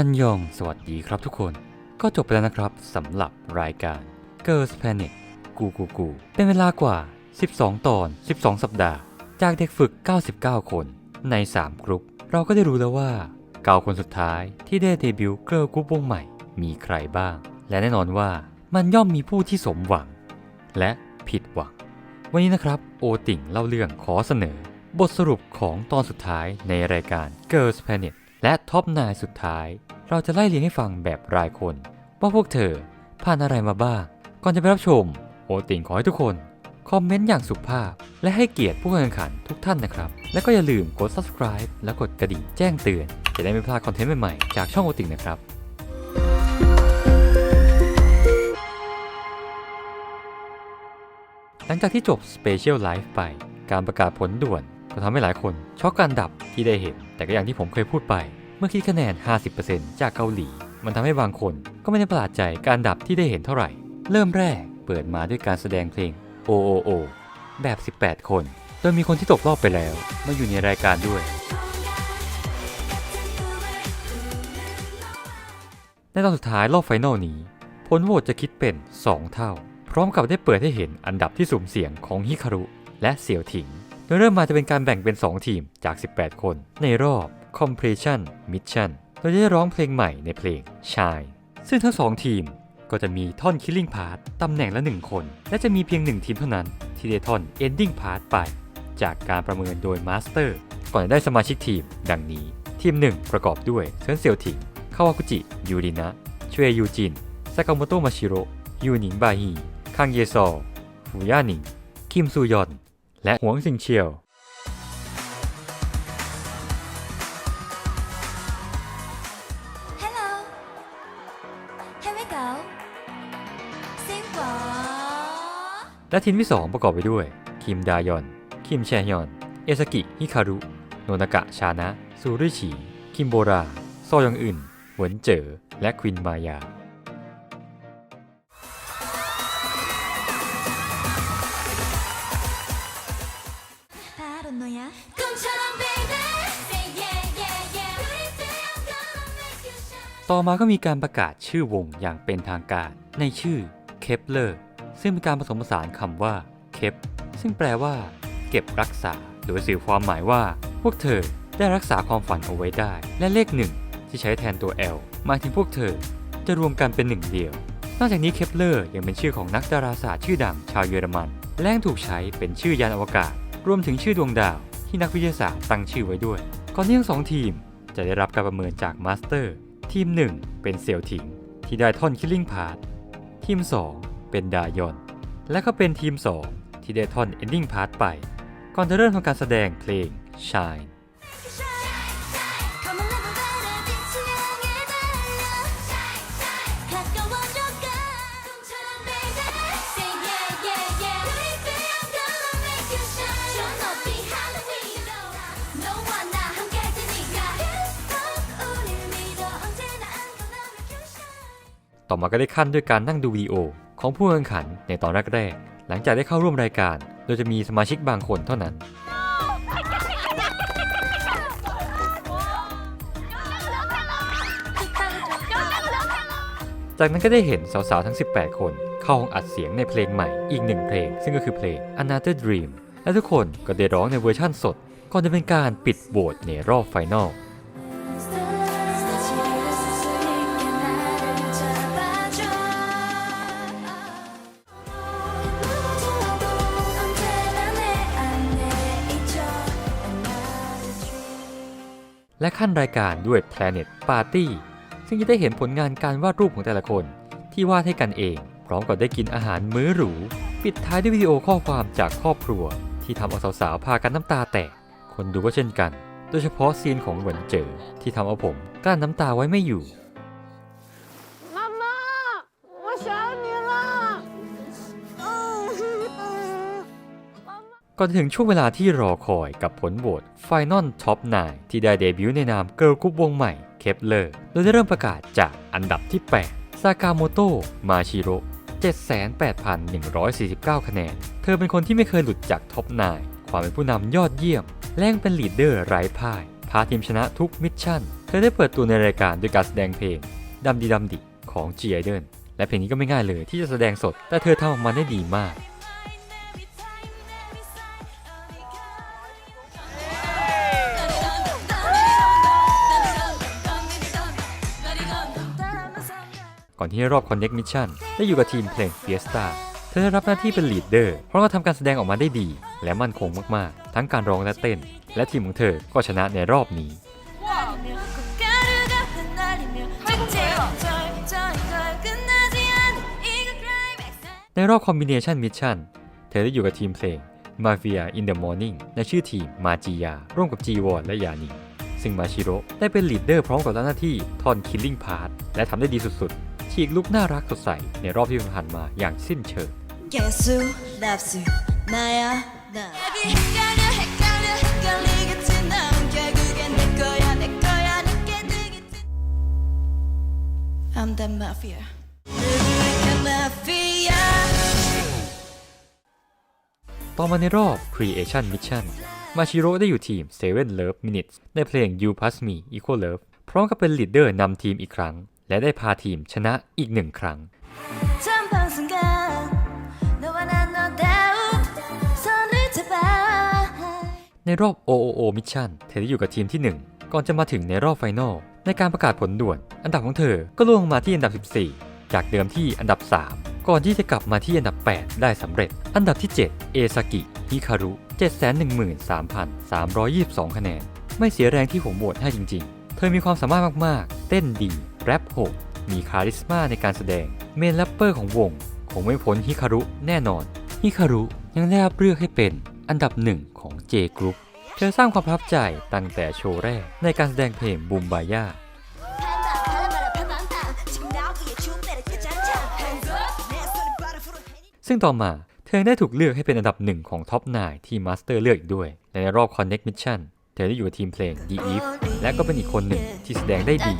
อันยอง สวัสดีครับทุกคน ก็จบไปแล้วนะครับสำหรับรายการ Girls Planet กูกูกูเป็นเวลากว่า 12 ตอน 12 สัปดาห์ จากเด็กฝึก 99 คนใน 3 กรุ๊ป เราก็ได้รู้แล้วว่าเก้าคนสุดท้ายที่ได้เดบิวต์เกิร์ลกรุ๊ปวงใหม่มีใครบ้าง และแน่นอนว่ามันย่อมมีผู้ที่สมหวัง และผิดหวัง วันนี้นะครับโอติ่งเล่าเรื่องขอเสนอ บทสรุปของตอนสุดท้ายในรายการ Girls Planet และท็อปนายสุดท้าย เราจะไล่เรียงให้ฟังแบบรายคน ว่าพวกเธอผ่านอะไรมาบ้าง ก่อนจะไปรับชม โอติ่งขอให้ทุกคน คอมเมนต์อย่างสุภาพ และให้เกียรติผู้แข่งขันทุกท่านนะครับ และก็อย่าลืมกด subscribe และกดกระดิ่งแจ้งเตือน จะได้ไม่พลาดคอนเทนต์ใหม่ๆจากช่องโอติ่งนะครับหลังจากที่จบ Special Life ไป การประกาศผลด่วน ก็ทำให้หลายคนช็อกการดับที่ได้เห็น แต่ก็อย่างที่ผมเคยพูดไป เมื่อคิดคะแนน 50%จากเกาหลี มันทำให้บางคนก็ไม่ได้ประหลาดใจการดับที่ได้เห็นเท่าไหร่ เริ่มแรกเปิดมาด้วยการแสดงเพลง OOO แบบ 18 คน โดยมีคนที่ตกรอบไปแล้วมาอยู่ในรายการด้วย ในตอนสุดท้ายรอบไฟนอลนี้ผลโหวตจะคิดเป็น 2 เท่า พร้อมกับได้เปิดให้เห็นอันดับที่สุ่มเสี่ยงของฮิคารุและเสี่ยวถิง โดยเริ่มมาจะเป็นการแบ่งเป็น 2 ทีมจาก 18 คน ในรอบ Completion Mission โดยจะได้ร้องเพลงใหม่ในเพลง Shine ซึ่งทั้ง 2 ทีมก็จะมีท่อน Killing Part ตำแหน่งละ 1 คน และจะมีเพียง 1 ทีมเท่านั้น ที่ได้ท่อน Ending Part ไป จากการประเมินโดย Master ก่อนจะได้สมาชิกทีม ดังนี้ ทีม 1 ประกอบด้วยเซินเซียวถิงคาวากุจิยูรินะชเวยูจินซากาโมโตะมาชิโร่ยูนิงบาฮีคังเยซอฟูย่านิงคิมซูยอน และหวงซิงเชียว Hello Here we go Sing for และทีมที่ 2 ประกอบไปด้วย คิมดายอน คิมแชฮยอน เอสกิ ฮิคารุ โนนากะ ชานะ ซูริชิ คิมโบรา ซอยองอึนหวนเจ๋อ และควินมายา ต่อมาก็มีการประกาศชื่อวงอย่างเป็นทางการในชื่อเคปเลอร์ซึ่งเป็นการผสมผสานคำว่าเคปซึ่งแปลว่า เก็บรักษา โดยสื่อความหมายว่า พวกเธอได้รักษาความฝันเอาไว้ได้ และเลขหนึ่งที่ใช้แทนตัว L หมายถึงพวกเธอ จะรวมกันเป็นหนึ่งเดียวนอกจากนี้เคปเลอร์ยังเป็นชื่อของนักดาราศาสตร์ชื่อดังชาวเยอรมัน และยังถูกใช้เป็นชื่อยานอวกาศ รวมถึงชื่อดวงดาว ที่นักวิทยาศาสตร์ตั้งชื่อไว้ด้วย ก่อนที่ทั้งสองทีมจะได้รับการประเมินจากมาสเตอร์ ทีม 1 เป็นเซียวถิงที่ได้ท่อนคิลลิ่งพาร์ทีม 2 เป็นดายอน และก็เป็นทีม 2 ที่ได้ท่อนเอนดิ่งพาร์ทไป ก่อนจะเริ่มทำการแสดงเพลง Shine ต่อมาก็ได้ขั้นด้วยการนั่งดูวีโอของผู้แข่งขันในตอนแรกๆ หลังจากได้เข้าร่วมรายการ โดยจะมีสมาชิกบางคนเท่านั้น จากนั้นก็ได้เห็นสาวๆ ทั้ง 18 คน เข้าห้องอัดเสียงในเพลงใหม่อีกหนึ่งเพลง ซึ่งก็คือเพลง Another Dream และทุกคนก็ได้ร้องในเวอร์ชั่นสดก่อนจะเป็นการปิดโหวตในรอบไฟนอล และขั้นรายการด้วย Planet Party ซึ่งจะได้เห็นผลงานการวาดรูปของแต่ละคน ที่วาดให้กันเอง พร้อมกับได้กินอาหารมื้อหรู ปิดท้ายด้วยวิดีโอข้อความจากครอบครัว ที่ทำเอาสาวๆพากันน้ำตาแตก คนดูก็เช่นกัน โดยเฉพาะซีนของเหวนเจอที่ทำเอาผมกลั้นน้ำตาไว้ไม่อยู่ ก่อนถึงช่วงเวลาที่รอคอยกับผลโหวต Final Top 9 ที่ได้เดบิวต์ในนามเกิร์ลกรุ๊ปวงใหม่เคปเลอร์โดยได้เริ่มประกาศจากอันดับที่ 8 ซากาโมโตะมาชิโร่78,149 คะแนน เธอเป็นคนที่ไม่เคยหลุดจากท็อป 9 ความเป็นผู้นำยอดเยี่ยม และยังเป็นลีดเดอร์ไร้พ่าย พาทีมชนะทุกมิชชั่น เธอได้เปิดตัวในรายการด้วยการแสดงเพลงดำดีดำดิของ G Idol และเพลงนี้ก็ไม่ง่ายเลยที่จะแสดงสด แต่เธอทำออกมาได้ดีมาก ที่รอบ Connect Mission ได้อยู่กับทีมเพลง Fiesta เธอได้รับหน้าที่เป็นลีดเดอร์ เพราะว่าทำการแสดงออกมาได้ดี และมั่นคงมากๆ ทั้งการร้องและเต้น และทีมของเธอก็ชนะในรอบนี้ ในรอบคอมบิเนชันมิชชั่นเธอได้อยู่กับทีมเพลง Mafia in the Morning ในชื่อทีมมาจิยาร่วมกับจีวอนและยานีซึ่งมาชิโร่ได้เป็นลีดเดอร์พร้อมกับหน้าที่ทอนคิลลิ่งพาร์ทและทำได้ดีสุดๆ ฉีกลุกน่ารักสดใสในรอบที่ผ่านมาอย่างสิ้นเชิงต่อมาในรอบ Creation Mission มาชิโร่ได้อยู่ทีม Seven Love Minutes ในเพลง You Plus Me Equal Love พร้อมกับเป็นลีดเดอร์นำทีมอีกครั้ง และได้พาทีมชนะอีกหนึ่งครั้ง ในรอบ OOO Mission เธอได้อยู่กับทีมที่ 1 ก่อนจะมาถึงในรอบไฟนอลในการประกาศผลด่วน อันดับของเธอก็ล่วงมาที่อันดับ 14 จากเดิมที่อันดับ 3 ก่อนที่จะกลับมาที่อันดับ 8 ได้สำเร็จ อันดับที่ 7 เอซากิฮิคารุ 713,322 คะแนน ไม่เสียแรงที่ผมโหวตให้จริง ๆ เธอมีความสามารถมาก ๆ เต้นดี แรปโหดมีคาริสมาในการแสดง เมนแรปเปอร์ของวง คงไม่พ้นฮิคารุแน่นอน ฮิคารุยังได้รับเลือกให้เป็นอันดับหนึ่งของ J Group เธอสร้างความประทับใจตั้งแต่โชว์แรกในการแสดงเพลงบูมบายาซึ่งต่อมาเธอได้ถูกเลือกให้เป็นอันดับหนึ่งของท็อป9ที่มาสเตอร์เลือกอีกด้วย ในรอบ Connect Mission เธอได้อยู่กับทีมเพลง The Eve และก็เป็นอีกคนหนึ่งที่แสดงได้ดี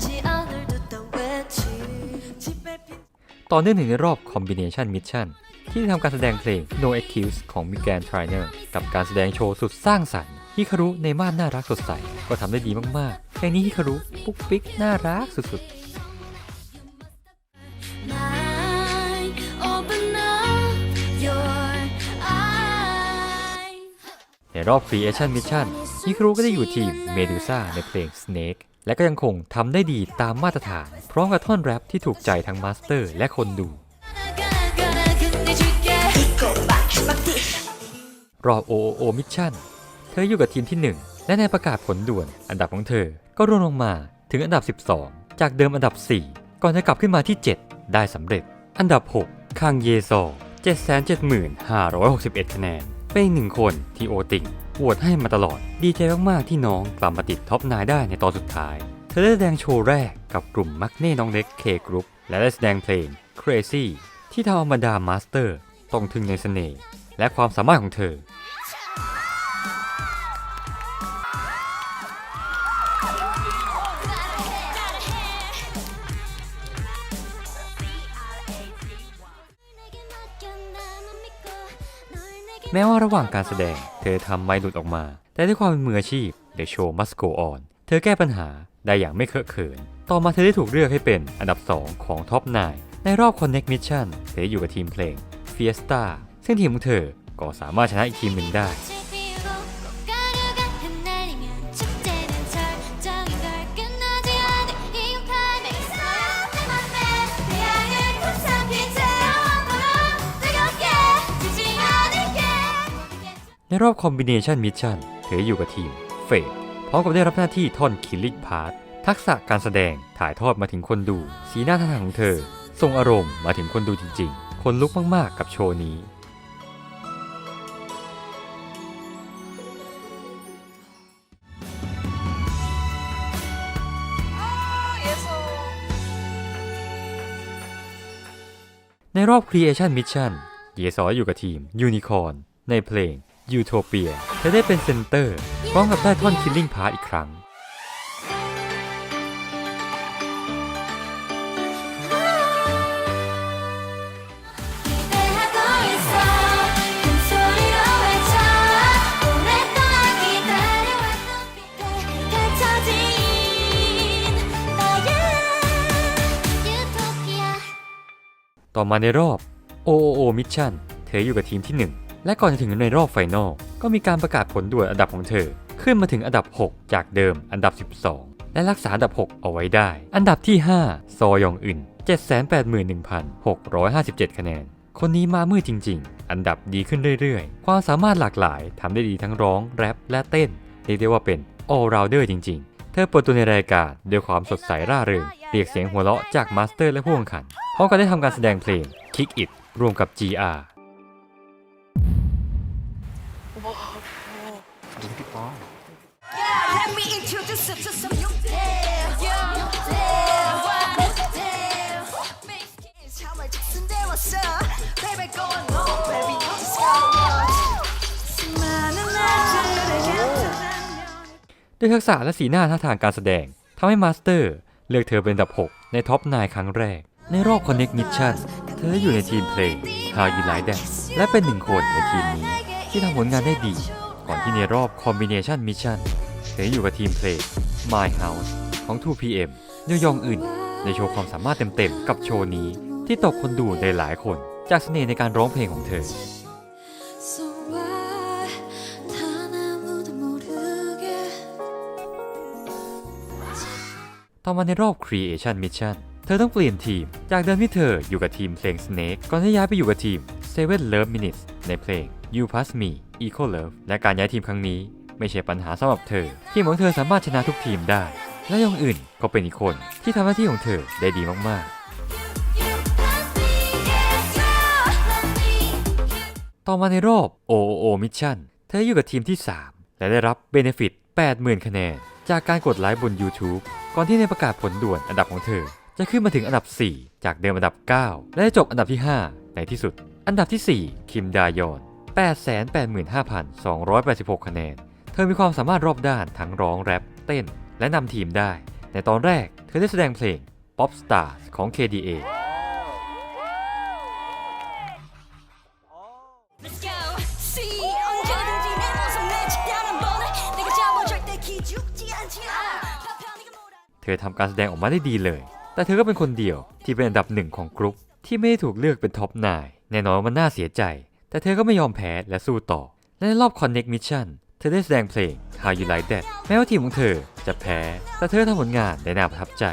ต่อเนื่องถึงในรอบ Combination Mission ที่ทำการแสดงเพลง No Excuse ของ Megan Trainor กับการแสดงโชว์สุดสร้างสรรค์ฮิคารุในม่านน่ารักสดใส ก็ทำได้ดีมากๆเพลงนี้ฮิคารุปุ๊กปิ๊กน่ารักสุดๆ Mine, open up your eyes. ในรอบ Creation Mission ฮิคารุก็ได้อยู่ทีมเมดูซ่าในเพลง Snake และก็ยังคงทำได้ดีตามมาตรฐาน พร้อมกับท่อนแรปที่ถูกใจทั้งมาสเตอร์และคนดู รอบโอโอโอมิชชั่นเธออยู่กับทีมที่ 1 และในประกาศผลด่วนอันดับของเธอ ก็ร่วงลงมาถึงอันดับ 12 จากเดิมอันดับ 4 ก่อนจะกลับขึ้นมาที่ 7 ได้สำเร็จ อันดับ 6 คังเยซอ775,561 คะแนน เป็นหนึ่งคนที่โอติง โหวตให้มาตลอด ดีใจมากๆที่น้องกลับมาติดท็อป9ได้ในตอนสุดท้าย เธอได้แสดงโชว์แรกกับกลุ่มมักเน่น้องเล็กเคกรุ๊ปและได้แสดงเพลง Crazy ที่ทำเอามาดามมาสเตอร์ต้องทึงในเสน่ห์และความสามารถของเธอ แม้ว่าระหว่างการแสดง เธอทำไม้หลุดออกมา แต่ด้วยความเป็นมืออาชีพ The Show Must Go On เธอแก้ปัญหาได้อย่างไม่เคอะเขิน ต่อมาเธอได้ถูกเลือกให้เป็นอันดับ 2 ของท็อป9ในรอบ Connect Mission เธออยู่กับทีมเพลง Fiesta ซึ่งทีมของเธอก็สามารถชนะอีกทีมหนึ่งได้ ในรอบ Combination Mission เธออยู่กับทีมเฟดพร้อมกับได้รับหน้าที่ท่อน Killing Part ทักษะการแสดงถ่ายทอดมาถึงคนดู สีหน้าท่าทางของเธอส่งอารมณ์มาถึงคนดูจริงๆ คนลุกมากๆกับโชว์นี้ ในรอบ Creation Mission เยซออยู่กับทีม Unicorn ในเพลง ยูโทเปียและได้เป็นเซนเตอร์พร้อมกับได้ท่อนคิลลิ่งพาอีกครั้ง ต่อมาในรอบ OOO Mission เธออยู่กับทีมที่ 1 และก่อนจะถึงในรอบไฟนอลก็มีการประกาศผลด่วนอันดับของเธอ ขึ้นมาถึงอันดับ 6 จากเดิมอันดับ 12 และรักษาอันดับ 6 เอาไว้ได้ อันดับที่ 5 ซอยองอึน781,657 คะแนน คนนี้มามืดจริง ๆ อันดับดีขึ้นเรื่อยๆ ความสามารถหลากหลายทำได้ดีทั้งร้อง แรป และเต้น เรียกได้ว่าเป็น all rounder จริง ๆ เธอเปิดตัวในรายการด้วยความสดใสร่าเริง เรียกเสียงหัวเราะจากมาสเตอร์และผู้แข่งขันพร้อมกับได้ทำการแสดงเพลง Kick It รวมกับ GR ด้วยทักษะและสีหน้าท่าทางการแสดงทำให้มาสเตอร์ เลือกเธอเป็นอันดับ 6 ในท็อป 9 ครั้งแรก ในรอบ Connect Mission เธออยู่ในทีมเพลง How You Like That และเป็นหนึ่งคนในทีมนี้ ที่ทำผลงานได้ดี ก่อนที่ในรอบ Combination Mission ออยู่กับทีมเพลง My House ของ 2PM ยอยองอื่น ในโชว์ความสามารถเต็มๆ กับโชว์นี้ ที่ตกคนดูในหลายคน จากเสน่ห์ในการร้องเพลงของเธอ ต่อมาในรอบ Creation Mission เธอต้องเปลี่ยนทีม จากเดิมที่เธออยู่กับทีมเพลง Snake ก่อนที่ย้ายไปอยู่กับทีม Seven Love Minutes ในเพลง You Pass Me Eco Love และการย้ายทีมครั้งนี้ ไม่ใช่ปัญหาสำหรับเธอ ทีมของเธอสามารถชนะทุกทีมได้ และยองอื่นก็เป็นอีกคนที่ทำหน้าที่ของเธอได้ดีมากๆ ต่อมาในรอบ OOO Mission เธออยู่กับทีมที่ 3 และได้รับ Benefit 80,000 คะแนน จากการกดไลค์บน YouTube ก่อนที่ในประกาศผลด่วนอันดับของเธอ จะขึ้นมาถึงอันดับ 4 จากเดิมอันดับ 9 และจบอันดับที่ 5 ในที่สุด อันดับที่ 4 คิมดายอน885,286 คะแนน ธอมีความสามารถรอบด้านทั้งร้องแรปเต้น และนำทีมได้ ในตอนแรกเธอได้แสดงเพลง Pop Stars ของ KDA เธอทำการแสดงออกมาได้ดีเลย แต่เธอก็เป็นคนเดียวที่เป็นอันดับหนึ่งของกรุ๊ปที่ไม่ได้ถูกเลือกเป็นท็อปนายแน่นอนมันน่าเสียใจ แต่เธอก็ไม่ยอมแพ้และสู้ต่อ และในรอบ Connect Mission เธอได้แสดงเพลง How You Like That แม้ว่าทีมของเธอจะแพ้ แต่เธอทำผลงานได้น่าประทับใจ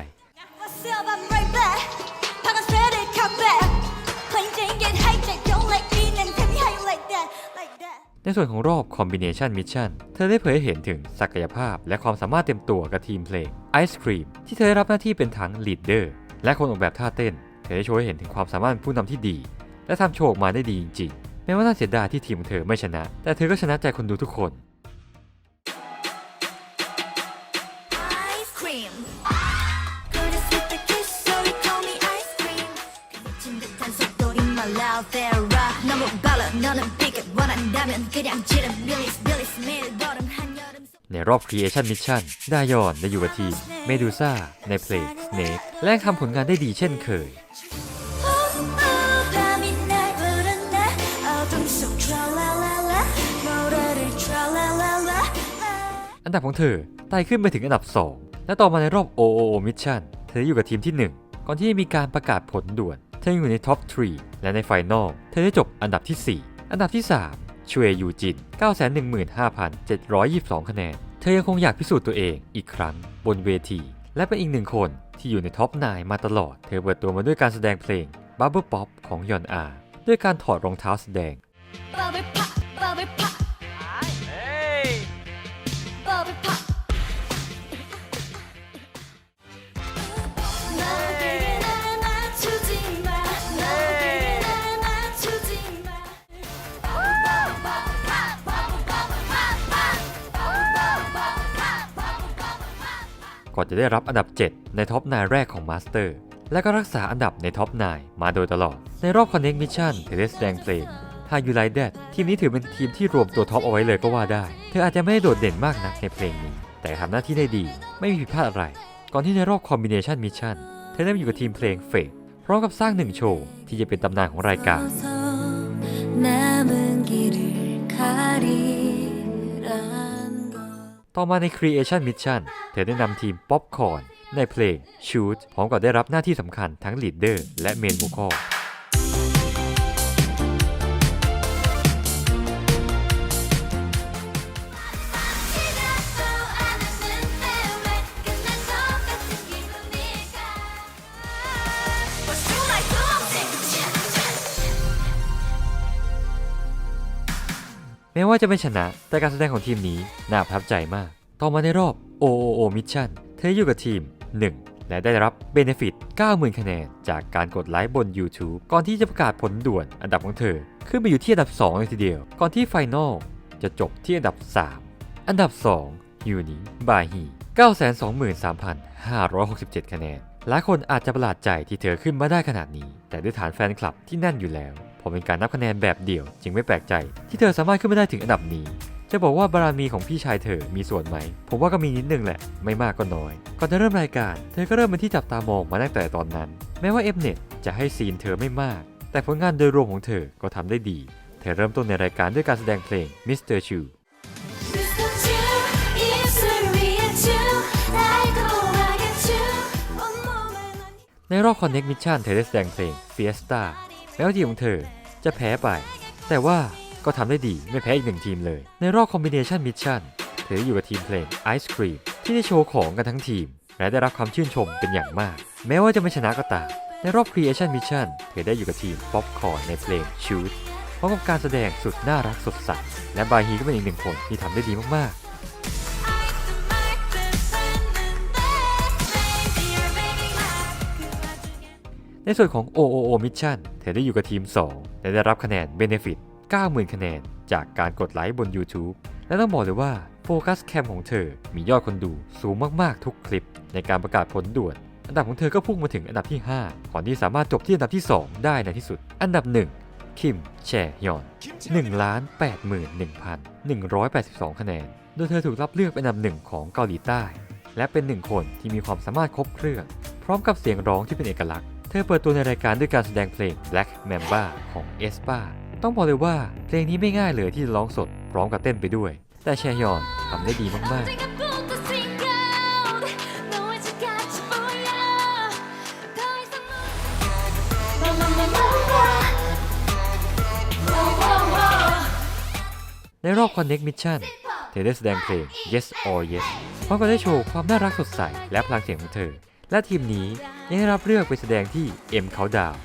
ในส่วนของรอบ Combination Mission เธอได้เผยเห็นถึงศักยภาพและความสามารถเต็มตัวกับทีมเพลง Ice Cream ที่เธอได้รับหน้าที่เป็นทั้ง Leader และคนออกแบบท่าเต้น เธอได้โชว์ให้เห็นถึงความสามารถผู้นำที่ดี และทำโชว์ออกมาได้ดีจริงๆแม้ว่าน่าเสียดายที่ทีมเธอไม่ชนะ แต่เธอก็ชนะใจคนดูทุกคน 너는 big it 원한다면 그냥 지름 밀리스 밀리스 매일 걸음 한여름 속 ในรอบ Creation Mission ดายอนได้อยู่กับทีม Medusa ในเพลง Snake และยังทำผลงานได้ดีเช่นเคย 어, 어, 밤이 날 부른다. 어둠 속 트랄랄랄라. 노래를 트랄랄랄라. อันดับของเธอไต่ขึ้นไปถึงอันดับ 2 และต่อมาในรอบ OOO Mission เธออยู่กับทีมที่ 1 ก่อนที่จะมีการประกาศผลด่วน เธออยู่ในท็อป 3 และในไฟนอลเธอได้จบอันดับที่ 4 อันดับที่ 3 ชเวยูจิน 915,722 คะแนน เธอยังคงอยากพิสูจน์ตัวเองอีกครั้งบนเวที และเป็นอีกหนึ่งคนที่อยู่ในท็อป9มาตลอด เธอเปิดตัวมาด้วยการแสดงเพลง Bubble Pop ของยอนอา ด้วยการถอดรองเท้าแสดง ก่อนจะได้รับอันดับ 7 ในท็อป 9 แรกของมาสเตอร์ และก็รักษาอันดับในท็อป 9 มาโดยตลอด ในรอบ Connect Mission เธอได้แสดงเพลง How You Like That ทีมนี้ถือเป็นทีมที่รวมตัวท็อปเอาไว้เลยก็ว่าได้ เธออาจจะไม่ได้โดดเด่นมากนักในเพลงนี้ แต่ทำหน้าที่ได้ดี ไม่มีผิดพลาดอะไร ก่อนที่ในรอบ Combination Mission เธอได้มาอยู่กับทีมเพลง Fate พร้อมกับสร้างหนึ่งโชว์ที่จะเป็นตำนานของรายการ ต่อมาใน Creation Mission เธอได้นำทีมป๊อปคอร์นในเพลง Shoot พร้อมกับได้รับหน้าที่สำคัญทั้งลีดเดอร์และเมนบูคอ แม้ว่าจะไม่ชนะ แต่การแสดงของทีมนี้น่าประทับใจมาก ต่อมาในรอบ OOO Mission เธออยู่กับทีม 1 และได้รับเบนฟิต 90,000 คะแนน จากการกดไลค์บน YouTube ก่อนที่จะประกาศผลด่วนอันดับของเธอ ขึ้นไปอยู่ที่อันดับ 2 เลยทีเดียว ก่อนที่ไฟนอลจะจบที่อันดับ 3 อันดับ 2 ยูนิบาฮี923,567 คะแนน หลายคนอาจจะประหลาดใจที่เธอขึ้นมาได้ขนาดนี้ แต่ด้วยฐานแฟนคลับที่แน่นอยู่แล้ว อเป็นการนับคะแนนแบบเดี่ยว จึงไม่แปลกใจ ที่เธอสามารถขึ้นมาได้ถึงอันดับนี้ จะบอกว่าบารมีของพี่ชายเธอมีส่วนไหม ผมว่าก็มีนิดนึงแหละ ไม่มากก็น้อย ก่อนจะเริ่มรายการ เธอก็เริ่มเป็นที่จับตามองมาตั้งแต่ตอนนั้น แม้ว่าเอฟเน็ตจะให้ซีนเธอไม่มาก แต่ผลงานโดยรวมของเธอก็ทำได้ดี เธอเริ่มต้นในรายการด้วยการแสดงเพลง Mr. Chu ในรอบ Connect Mission เธอได้แสดงเพลง Fiesta แล้วทีของเธอ จะแพ้ไป แต่ว่าก็ทำได้ดีไม่แพ้อีกหนึ่งทีมเลย ในรอบ Combination Mission เธออยู่กับทีมเพลง Ice Cream ที่ได้โชว์ของกันทั้งทีม และได้รับความชื่นชมเป็นอย่างมาก แม้ว่าจะไม่ชนะก็ตาม ในรอบ Creation Mission เธอได้อยู่กับทีม Popcorn ในเพลง Shoot พร้อมกับการแสดงสุดน่ารักสดใสและบายฮีก็เป็นอีกหนึ่งคนที่ทำได้ดีมากๆ ในส่วนของ OOO Mission เธอได้อยู่กับทีม 2 และได้รับคะแนน Benefit 90,000 คะแนน จากการกดไลค์บน YouTube และต้องบอกเลยว่าโฟกัสแคมของเธอมียอดคนดูสูงมาก ๆ ทุกคลิป ในการประกาศผลด่วน อันดับของเธอก็พุ่งมาถึงอันดับที่ 5 ก่อนที่สามารถจบที่อันดับที่ 2 ได้ในที่สุด อันดับ 1 คิมแชฮยอน1ล้าน81,182 คะแนน โดยเธอถูกรับเลือกเป็นอันดับหนึ่งของเกาหลีใต้ และเป็นหนึ่งคนที่มีความสามารถครบเครื่อง พร้อมกับเสียงร้องที่เป็นเอกลักษณ์ ธอเปิดตัวในรายการด้วยการแสดงเพลง Black Mamba ของ e s p a ต้องบอกเลยว่าเพลงนี้ไม่ง่ายเลยที่จะร้องสดพร้อมกับเต้นไปด้วย แต่แชยอนทำได้ดีมากๆในรอบ Connect Mission เธอได้แสดงเพลง Yes or Yes พร้อมกับได้โชว์ความน่ารักสดใสและพลังเสียงของเธอ และทีมนี้ยังได้รับเลือกไปแสดงที่ M Countdown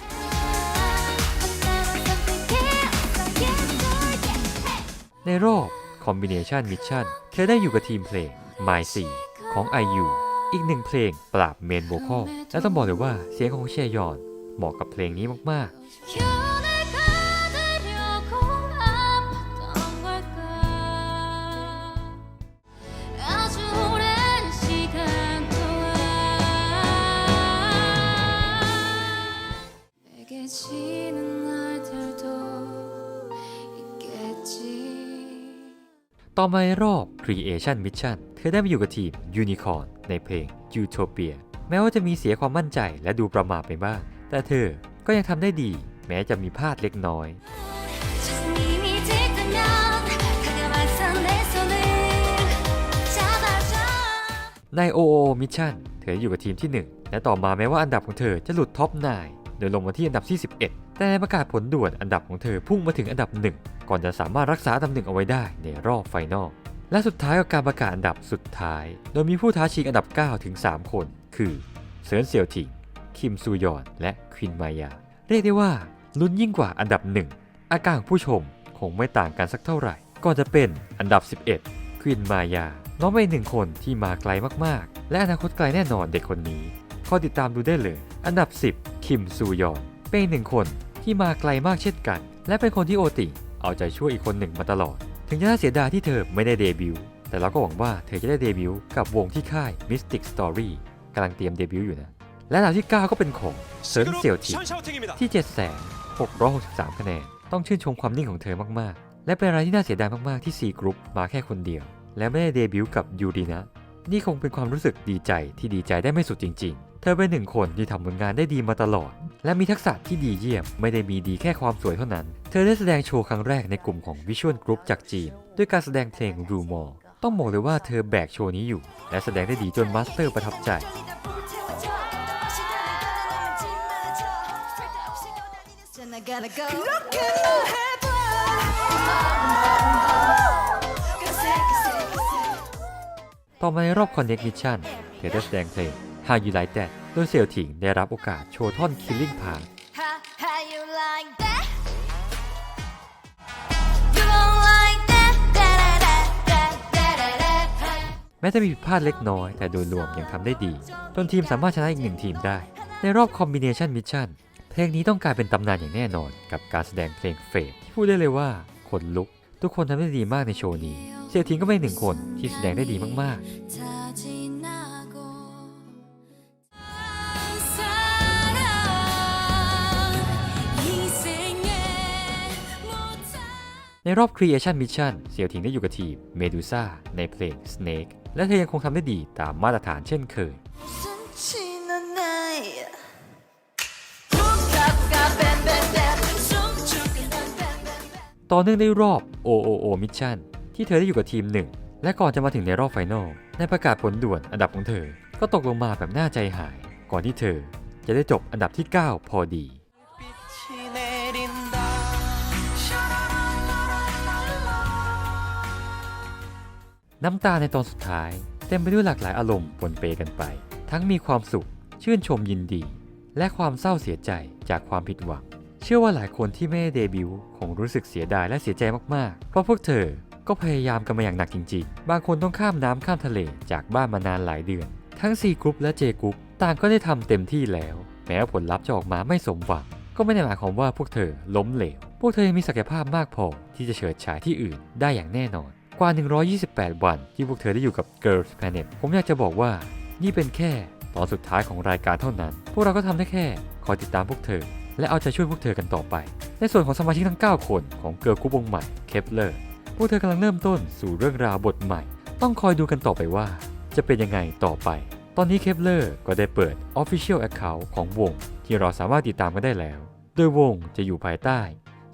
ในรอบ Combination Mission เธอได้อยู่กับทีมเพลง My 4ของ IU อีกหนึ่งเพลงปราบเมนโวคอลและต้องบอกเลยว่าเสียงของเชยอนเหมาะกับเพลงนี้มากๆ ต่อมาในรอบ Creation Mission เธอได้มาอยู่กับทีม Unicorn ในเพลง Utopia แม้ว่าจะมีเสียความมั่นใจและดูประมาทไปบ้าง แต่เธอก็ยังทำได้ดี แม้จะมีพลาดเล็กน้อยใน OO Mission เธออยู่กับทีมที่ 1 และต่อมาแม้ว่าอันดับของเธอจะหลุดท็อป9โดยลงมาที่อันดับที่ 11 แต่ในประกาศผลด่วนอันดับของเธอพุ่งมาถึงอันดับ1ก่อนจะสามารถรักษาอันดับหน่งเอาไว้ได้ในรอบไฟนอลและสุดท้ายกับการประกาศอันดับสุดท้าย โดยมีผู้ท้าชิงอันดับ 9 ถึง 3 คน คือเซิร์นเซียวทิง คิมซูยอน และควินมายา เรียกได้ว่าลุ้นยิ่งกว่าอันดับ 1 อาการของผู้ชมคงไม่ต่างกันสักเท่าไหร่ ก่อนจะเป็นอันดับ 11 ควินมายา น้องเป็นหนึ่งคนที่มาไกลมากๆ และอนาคตไกลแน่นอนเด็กคนนี้คอยติดตามดูได้เลย อันดับ 10 คิมซูยอน เป็นหนึ่งคน ที่มาไกลมากเช่นกัน และเป็นคนที่โอติ เอาใจช่วยอีกคนหนึ่งมาตลอด ถึงจะน่าเสียดายที่เธอไม่ได้เดบิวต์แต่เราก็หวังว่าเธอจะได้เดบิวต์กับวงที่ค่าย Mystic Story กำลังเตรียมเดบิวต์อยู่นะ และลำดัที่ 9 ก็เป็นของเซิร์นเซียวทีที่7 6 6 3คะแนนต้องชื่นชมความนิ่งของเธอมากๆ และเป็นอะไรที่น่าเสียดายมากๆที่ซีกรุ๊ปมาแค่คนเดียว และไม่ได้เดบิวต์กับยูดีนะ นี่คงเป็นความรู้สึกดีใจที่ดีใจได้ไม่สุดจริง ๆ เธอเป็นหนึ่งคนที่ทำผลงานได้ดีมาตลอด และมีทักษะที่ดีเยี่ยมไม่ได้มีดีแค่ความสวยเท่านั้น เธอได้แสดงโชว์ครั้งแรกในกลุ่มของวิชวลกรุ๊ปจากจีน ด้วยการแสดงเพลง Rumor ต้องบอกเลยว่าเธอแบกโชว์นี้อยู่ และแสดงได้ดีจนมาสเตอร์ประทับใจต่อมาในรอบคอนเนคชันเธอได้แสดงเพลงางยูไลเต็ดโดยเสี่ยวถิงได้รับโอกาสโชว์ท่อนคิลลิ่งพางแม้จะมีผิดพลาดเล็กน้อย แต่โดยรวมยังทำได้ดี จนทีมสามารถชนะอีกหนึ่งทีมได้ ในรอบคอมบิเนชันมิชชั่นเพลงนี้ต้องกลายเป็นตำนานอย่างแน่นอน กับการแสดงเพลงเฟดที่พูดได้เลยว่าขนลุก ทุกคนทำได้ดีมากในโชว์นี้เซียทิงก็เป็นหนึ่งคนที่แสดงได้ดีมากๆ ในรอบ Creation Mission เสี่ยวถิงได้อยู่กับทีมเมดูซ่าในเพลง Snake และเธอยังคงทำได้ดีตามมาตรฐานเช่นเคยต่อเนื่องได้รอบ OOO Mission ที่เธอได้อยู่กับทีม 1 และก่อนจะมาถึงในรอบไฟแนลในประกาศผลด่วนอันดับของเธอ ก็ตกลงมาแบบน่าใจหาย ก่อนที่เธอจะได้จบอันดับที่ 9 พอดี น้ำตาในตอนสุดท้าย เต็มไปด้วยหลากหลายอารมณ์ปนเปกันไป ทั้งมีความสุข ชื่นชมยินดี และความเศร้าเสียใจจากความผิดหวัง เชื่อว่าหลายคนที่ไม่ได้เดบิวต์คงรู้สึกเสียดายและเสียใจมากๆ เพราะพวกเธอก็พยายามกันมาอย่างหนักจริงๆ บางคนต้องข้ามน้ำข้ามทะเลจากบ้านมานานหลายเดือน ทั้ง C กรุ๊ปและ J กรุ๊ปต่างก็ได้ทำเต็มที่แล้ว แม้ว่าผลลัพธ์จะออกมาไม่สมหวัง ก็ไม่ได้หมายความว่าพวกเธอล้มเหลว พวกเธอยังมีศักยภาพมากพอที่จะเฉิดฉายที่อื่นได้อย่างแน่นอน กว่า 128 วัน ที่พวกเธอได้อยู่กับ Girls Planet ผมอยากจะบอกว่า นี่เป็นแค่ตอนสุดท้ายของรายการเท่านั้น พวกเราก็ทำได้แค่คอยติดตามพวกเธอ และเอาใจช่วยพวกเธอกันต่อไป ในส่วนของสมาชิกทั้ง 9 คนของเกิร์ลกรุ๊ปวงใหม่เคปเลอร์พวกเธอกำลังเริ่มต้นสู่เรื่องราวบทใหม่ ต้องคอยดูกันต่อไปว่า จะเป็นยังไงต่อไป ตอนนี้เคปเลอร์ก็ได้เปิด Official Account ของวง ที่เราสามารถติดตามกันได้แล้ว โดยวงจะอยู่ภายใต้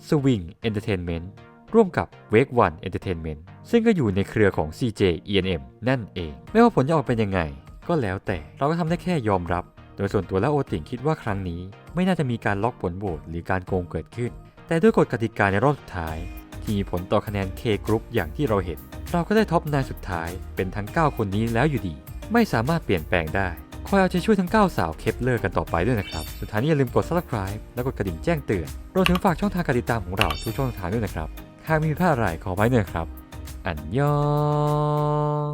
Swing Entertainment ร่วมกับ Wake One Entertainment ซึ่งก็อยู่ในเครือของ CJ ENM นั่นเอง ไม่ว่าผลจะออกเป็นยังไง ก็แล้วแต่เราก็ทำได้แค่ยอมรับ โดยส่วนตัวและโอติงคิดว่าครั้งนี้ ไม่น่าจะมีการล็อกผลโหวตหรือการโกงเกิดขึ้น แต่ด้วยกฎกติกาในรอบสุดท้าย ที่มีผลต่อคะแนน K Group อย่างที่เราเห็น เราก็ได้ท็อปนายสุดท้ายเป็นทั้ง 9 คนนี้แล้วอยู่ดี ไม่สามารถเปลี่ยนแปลงได้คอยเอาใจช่วยทั้ง 9 สาวเคปเลอร์กันต่อไปด้วยนะครับ สุดท้ายนี้อย่าลืมกด subscribe และกดกระดิ่งแจ้งเตือน รวมถึงฝากช่องทางการติดตามของเราทุกช่องทางด้วยนะครับ หากมีผิดพลาดอะไรขอไว้หน่อยครับ อันยอง